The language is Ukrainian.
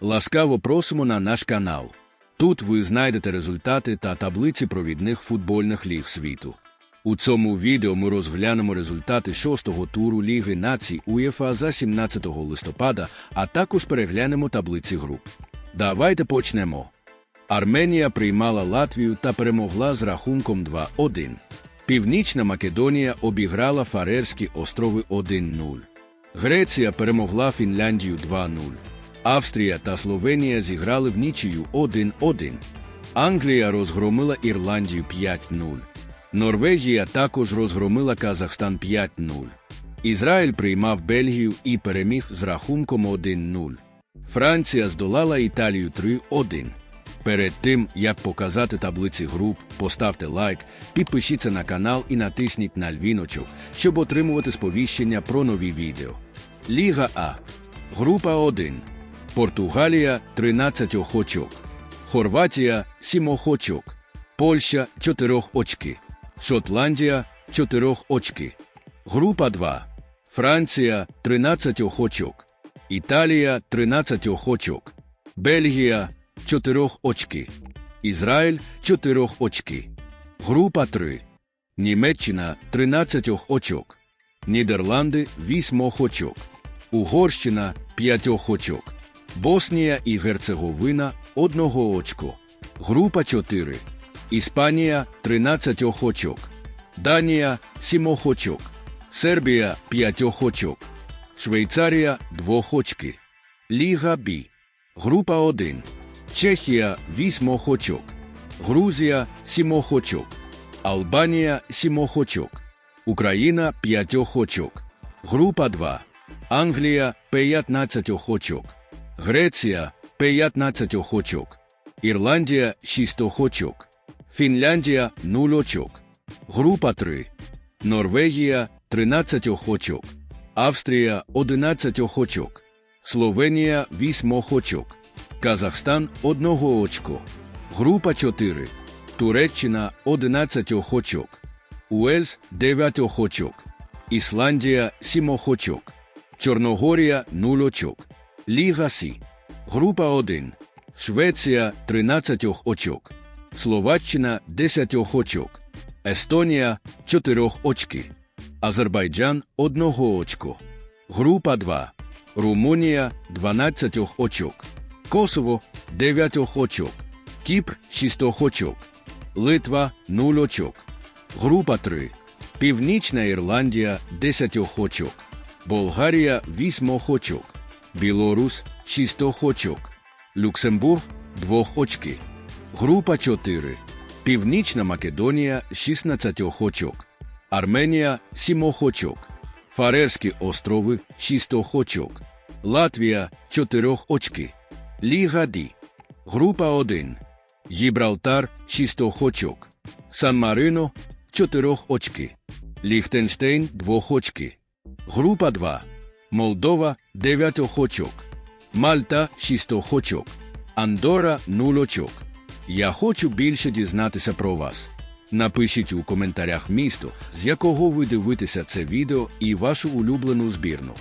Ласкаво просимо на наш канал. Тут ви знайдете результати та таблиці провідних футбольних ліг світу. У цьому відео ми розглянемо результати шостого туру Ліги націй УЄФА за 17 листопада, а також переглянемо таблиці груп. Давайте почнемо. Арменія приймала Латвію та перемогла з рахунком 2-1. Північна Македонія обіграла Фарерські острови 1-0. Греція перемогла Фінляндію 2-0. Австрія та Словенія зіграли в нічию 1-1. Англія розгромила Ірландію 5-0. Норвегія також розгромила Казахстан 5-0. Ізраїль приймав Бельгію і переміг з рахунком 1-0. Франція здолала Італію 3-1. Перед тим, як показати таблиці груп, поставте лайк, підпишіться на канал і натисніть на львіночок, щоб отримувати сповіщення про нові відео. Ліга А. Група 1. Португалія 13 очок. Хорватія 7 очок. Польща 4 очки. Шотландія 4 очки. Група 2. Франція 13 очок. Італія 13 очок. Бельгія 4 очки. Ізраїль 4 очки. Група 3. Німеччина 13 очок. Нідерланди 8 очок. Угорщина 5 очок. Боснія і Герцеговина 1 очко. Група 4. Іспанія 13 очок. Данія 7 очок. Сербія 5 очок. Швейцарія 2 очки. Ліга Б. Група 1. Чехія 8 очок. Грузія 7 очок. Албанія 7 очок. Україна 5 очок. Група 2. Англія 15 очок. Греція 15 очок. Ірландія 6 очок. Фінляндія 0 очок. Група 3. Норвегія 13 очок. Австрія 11 очок. Словенія 8 очок. Казахстан 1 очко. Група 4. Туреччина 11 очок. Уельс 9 очок. Ісландія 7 очок. Чорногорія 0 очок. Ліга Сі. Група 1. Швеція 13 очок. Словаччина 10 очок. Естонія 4 очки. Азербайджан 1 очко. Група 2. Румунія 12 очок. Косово 9 очок. Кіпр 6 очок. Литва 0 очок. Група 3. Північна Ірландія 10 очок. Болгарія 8 очок. Білорус 6 очок. Люксембург 2 очки. Група 4. Північна Македонія 16 очок. Арменія 7 очок. Фарерські острови 6 очок. Латвія 4 очки. Ліга Д. Група 1. Гібралтар 6 очок. Сан-Марино 4 очки. Ліхтенштейн 2 очки. Група 2. Молдова 9 очок. Мальта 6 очок. Андора 0 очок. Я хочу більше дізнатися про вас. Напишіть у коментарях місто, з якого ви дивитеся це відео і вашу улюблену збірну.